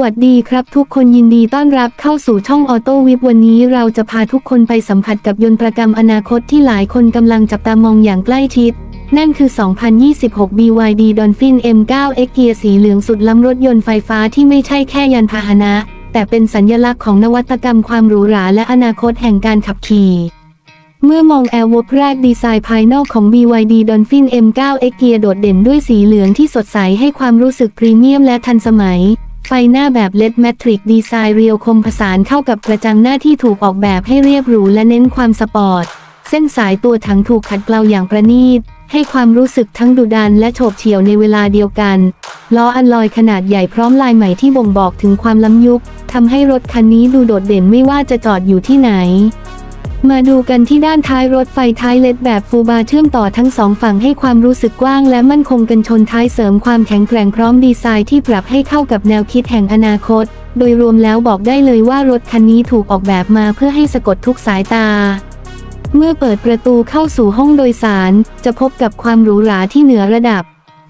วัสดีครับทุกคนยินดีต้อนรับเข้าสู่ช่องออโต้วิบวันนี้เราจะพาทุกคนไปสัมผัสกับยนต์ปรกรรมอนาคตที่หลายคนกำลังจับตามองอย่างใกล้ชิด นั่นคือ 2026 BYD Dolphin M9X เกียร์สีเหลืองสุดล้ำรถยนต์ไฟฟ้าที่ไม่ใช่แค่ยานพาหนะ แต่เป็นสัญญลักษณ์ของนวัตกรรมความหรูหราและอนาคตแห่งการขับขี่เมื่อมองแอร์วบแรกดีไซน์ภายนอกของ BYD Dolphin M9X เกียร์โดดเด่นด้วยสีเหลืองที่สดใสให้ความรู้สึกพรีเมียมและทันสมัย ไฟหน้าแบบ LED Matrix ดีไซน์เรียวคมผสานเข้ากับกระจังหน้าที่ถูกออกแบบให้เรียบหรูและเน้นความสปอร์ต เส้นสายตัวถังถูกขัดเกลาอย่างประณีต ให้ความรู้สึกทั้งดุดันและโฉบเฉี่ยวในเวลาเดียวกันล้ออัลลอยขนาดใหญ่พร้อมลายใหม่ที่บ่งบอกถึงความล้ำยุคทำให้รถคันนี้ดูโดดเด่นไม่ว่าจะจอดอยู่ที่ไหน มาดูกันที่ด้านท้ายรถไฟท้ายเล็ดแบบฟูบาร์เชื่อมต่อทั้งสองฝั่งให้ความรู้สึกกว้างและมั่นคงกันชนท้ายเสริมความแข็งแกร่งพร้อมดีไซน์ที่ปรับให้เข้ากับแนวคิดแห่งอนาคต โดยรวมแล้วบอกได้เลยว่ารถคันนี้ถูกออกแบบมาเพื่อให้สะกดทุกสายตา เมื่อเปิดประตูเข้าสู่ห้องโดยสาร จะพบกับความหรูหราที่เหนือระดับ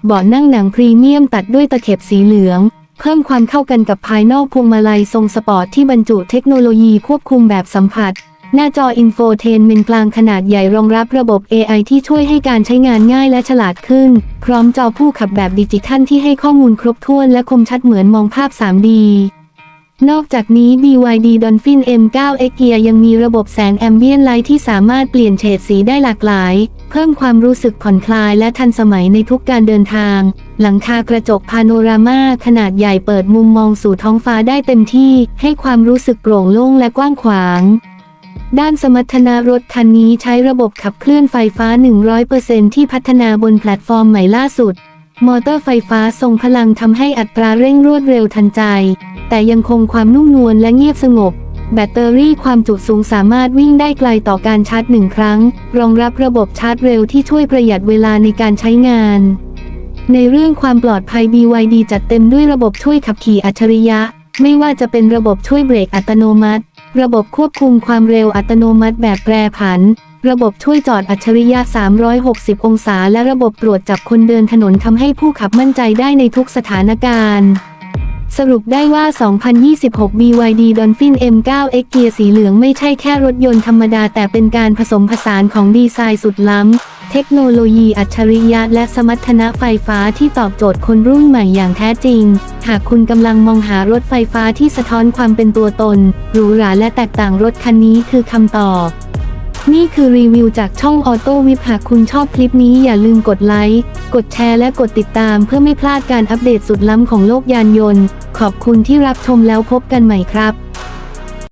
เบาะนั่งหนังพรีเมียมตัดด้วยตะเข็บสีเหลืองเพิ่มความเข้ากันกับภายนอกพวงมาลัยทรงสปอร์ตที่บรรจุเทคโนโลยีควบคุมแบบสัมผัส หน้าจออินโฟเทนเมนกลางขนาดใหญ่รองรับระบบ AI ที่ช่วยให้การใช้งานง่ายและฉลาดขึ้น พร้อมจอผู้ขับแบบดิจิทัลที่ให้ข้อมูลครบถ้วนและคมชัดเหมือนมองภาพ 3D นอกจากนี้ BYD Dolphin M9X Gear ยังมีระบบแสงแอมเบียนไลท์ที่สามารถเปลี่ยนเฉดสีได้หลากหลาย เพิ่มความรู้สึกผ่อนคลายและทันสมัยในทุกการเดินทาง หลังคากระจกพาโนรามาขนาดใหญ่เปิดมุมมองสู่ท้องฟ้าได้เต็มที่ ให้ความรู้สึกโปร่งโล่งและกว้างขวาง ด้านสมรรถนะรถคันนี้ใช้ระบบขับเคลื่อนไฟฟ้า 100%ที่พัฒนาบนแพลตฟอร์มใหม่ล่าสุด มอเตอร์ไฟฟ้าทรงพลังทำให้อัตราเร่งรวดเร็วทันใจ แต่ยังคงความนุ่มนวลและเงียบสงบ แบตเตอรี่ความจุสูงสามารถวิ่งได้ไกลต่อการชาร์จหนึ่งครั้ง รองรับระบบชาร์จเร็วที่ช่วยประหยัดเวลาในการใช้งาน ในเรื่องความปลอดภัย BYD จัดเต็มด้วยระบบช่วยขับขี่อัจฉริยะ ไม่ว่าจะเป็นระบบช่วยเบรกอัตโนมัติ ระบบควบคุมความเร็วอัตโนมัติแบบแปรผัน ระบบช่วยจอดอัจฉริยะ 360 องศา และระบบตรวจจับคนเดินถนนทำให้ผู้ขับมั่นใจได้ในทุกสถานการณ์ สรุปได้ว่า 2026 BYD Dolphin M9X เกียร์สีเหลืองไม่ใช่แค่รถยนต์ธรรมดาแต่เป็นการผสมผสานของดีไซน์สุดล้ำ เทคโนโลยีอัจฉริยะและสมรรถนะไฟฟ้าที่ตอบโจทย์คนรุ่นใหม่อย่างแท้จริง หากคุณกำลังมองหารถไฟฟ้าที่สะท้อนความเป็นตัวตน หรูหราและแตกต่างรถคันนี้คือคำตอบ นี่คือรีวิวจากช่องออโต้วิหากคุณชอบคลิปนี้อย่าลืมกดไลค์ กดแชร์และกดติดตามเพื่อไม่พลาดการอัปเดตสุดล้ำของโลกยานยนต์ ขอบคุณที่รับชมแล้วพบกันใหม่ครับ